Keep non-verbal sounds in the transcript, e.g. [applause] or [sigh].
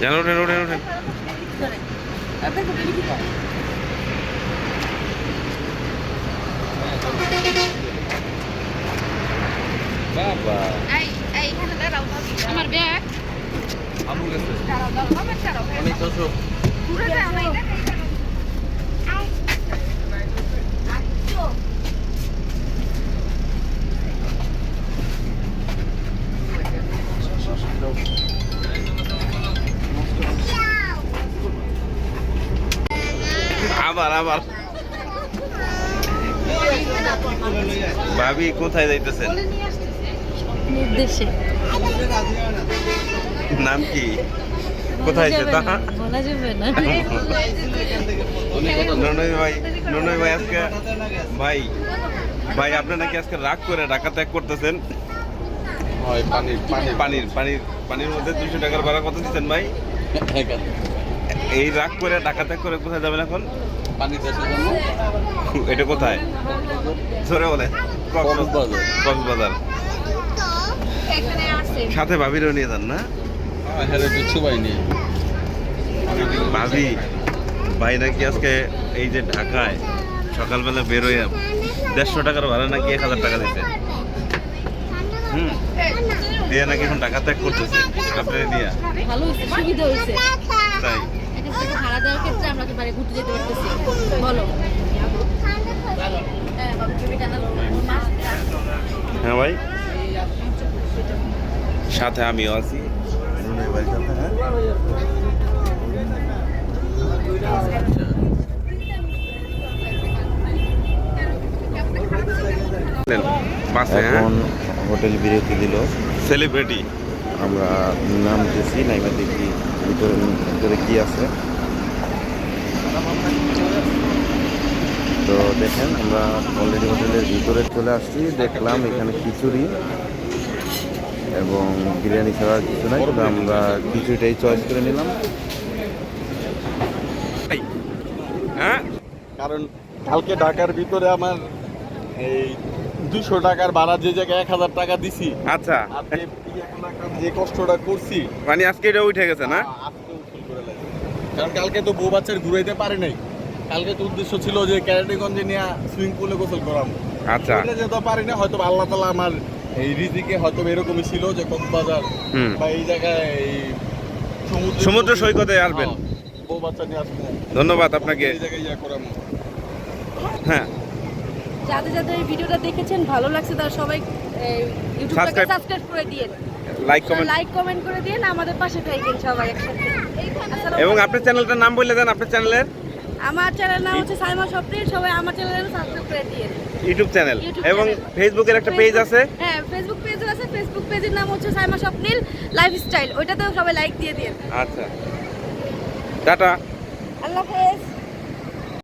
জান ওঠেন ওঠেন ওঠেন? বাবা। আমার ব্যাগ আমু গেছে দাঁড়াও দাঁড়াও আমার দাঁড়াও অনেক তো সব পুরো আবার আবার। ভাবি কোথায় যাইতেছেন নির্দেশে। নাম কি? কোথায় যেতা না, [laughs] বলা যাবে না। ননই ভাই ননই ভাই আজকে ভাই ভাই আপনি নাকি আজকে রাগ করে ঢাকা ত্যাগ করতেছেন? পানির পানির। পানির পানির মধ্যে দুশো টাকার ভাড়া কত দিচ্ছেন ভাই? এই রাগ করে ত্যাগ করে কোথায় যাবেন এখন? এটা কোথায়? জোরে বলে। কক্সবাজার। সাথে ভাবিরও নিয়ে যান না? কিছু পাইনি ভাবি ভাই নাকি আজকে এই যে ঢাকায় সকালবেলা বেরোয় দেড়শো টাকার ভাড়া নাকি এক হাজার টাকা দিতে হুম দিয়ে নাকি এখন টাকা ত্যাগ করতেছে। আপনার দিয়া। ভালো সুবিধা হয়েছে। তাই। থেকে ভাড়া দেওয়ার ক্ষেত্রে আমরা একেবারে ঘুরতে যেতে পারতেছি? বলো। হ্যাঁ, ভাই। সাথে আমিও আছি। হ্যাঁ? বাসে হ্যাঁ। হোটেল বিরতি দিল। সেলিব্রিটি আমরা নাম নামতেছি নাইমা দেখি, ভিতরে ভিতরে কি আছে? তো দেখেন, আমরা অলরেডি হোটেলের ভিতরে চলে আসছি, দেখলাম এখানে খিচুড়ি এবং বিরিয়ানি ছাড়া কিছু নাই, তবে আমরা খিচুড়িটাই চয়েস করে নিলাম। হ্যাঁ? কারণ কালকে ঢাকার ভিতরে আমার এই দুশো টাকার ভাড়া যে জায়গায় এক হাজার টাকা দিছি। আচ্ছা। যে কষ্টটা করছি মানে আজকে এটা উঠে গেছে না। কারণ কালকে তো বউ বাচ্চার ঘুরাইতে পারে নাই। কালকে তো উদ্দেশ্য ছিল যে ক্যারাটিগঞ্জে নিয়ে সুইমিং পুলে গোসল করাবো আচ্ছা। যেতে পারি না হয়তো আল্লাহ তালা আমার এই রিজিকে হয়তো এরকমই ছিল যে কক্সবাজার। বা এই জায়গায় এই সমুদ্র সমুদ্র সৈকতে আসবেন। হ্যাঁ, বউ বাচ্চা নিয়ে আসব। ধন্যবাদ আপনাকে। এই জায়গায় ইয়া করাবো হ্যাঁ। যাদের যাদের এই ভিডিওটা দেখেছেন ভালো লাগছে তারা সবাই ইউটিউবটাকে সাবস্ক্রাইব করে দিয়ে লাইক কমেন্ট লাইক কমেন্ট করে দিয়ে আমাদের পাশে থাকেন সবাই একসাথে। এবং আপনার চ্যানেলটার নাম বলে দেন আপনার চ্যানেলের? আমার চ্যানেল নাম হচ্ছে সাইমা স্বপ্নিল সবাই আমার চ্যানেল সাবস্ক্রাইব করে দিয়ে ইউটিউব চ্যানেল। এবং। ফেসবুকের একটা পেজ আছে। হ্যাঁ ফেসবুক পেজ আছে ফেসবুক পেজের নাম হচ্ছে সাইমা স্বপ্নিল লাইফস্টাইল ওইটাতেও সবাই লাইক দিয়ে দিয়ে আচ্ছা। টাটা। আল্লাহ হাফেজ।